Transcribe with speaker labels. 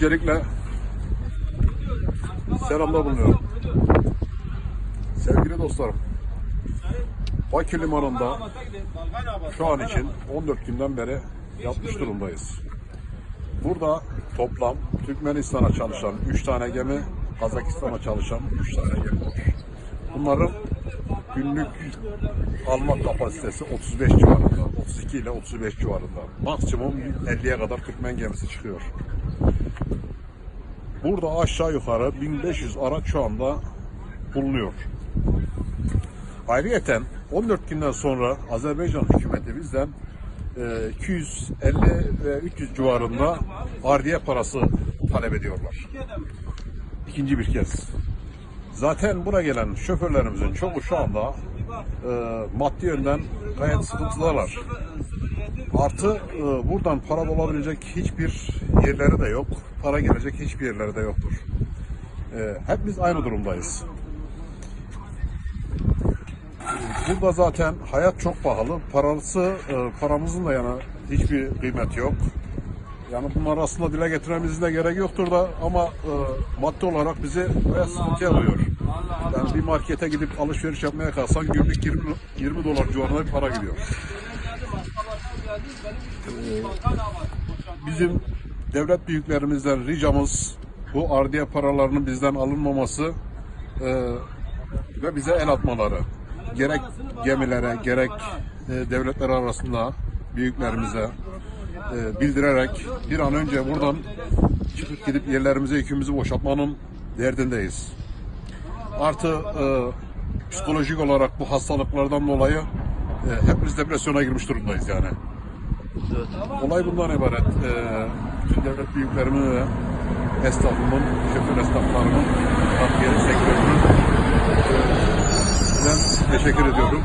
Speaker 1: Öncelikle selamda bulunuyorum. Sevgili dostlarım, Bakü Limanı'nda şu an için 14 günden beri yapmış durumdayız. Burada toplam Türkmenistan'a çalışan 3 tane gemi, Kazakistan'a çalışan 3 tane gemi var. Bunların günlük alma kapasitesi 35 civarında, 32 ile 35 civarında. Maksimum 50'ye kadar Türkmen gemisi çıkıyor. Burada aşağı yukarı 1500 araç şu anda bulunuyor. Ayrıyeten 14 günden sonra Azerbaycan hükümeti bizden e, 250 ve 300 civarında ardiye parası talep ediyorlar. İkinci bir kez. Zaten buraya gelen şoförlerimizin çoğu şu anda e, maddi yönden gayet sıkıntıdalar. Artı e, buradan para bulabilecek hiçbir yerleri de yok. Para gelecek hiçbir yerleri de yoktur. E, hep biz aynı durumdayız. Burada zaten hayat çok pahalı. Parası, e, paramızın da yani hiçbir kıymeti yok. Yani bunlar aslında dile getirmemizin de gerek yoktur da ama e, maddi olarak bizi bayağı sıkıntıya alıyor. Yani bir markete gidip alışveriş yapmaya kalksan günlük 20, 20 dolar civarında bir para gidiyor. Ee, Bizim devlet büyüklerimizden ricamız bu ardiye paralarının bizden alınmaması e, ve bize el atmaları. Gerek gemilere gerek e, devletler arasında büyüklerimize e, bildirerek bir an önce buradan çıkıp gidip yerlerimize yükümüzü boşaltmanın derdindeyiz. Artı e, psikolojik olarak bu hastalıklardan dolayı e, hepimiz depresyona girmiş durumdayız yani. Olay bundan ibaret. E, bütün devlet büyüklerimin ve esnafımın, şoför esnaflarımın, nakliye sektörünün ben teşekkür ediyorum.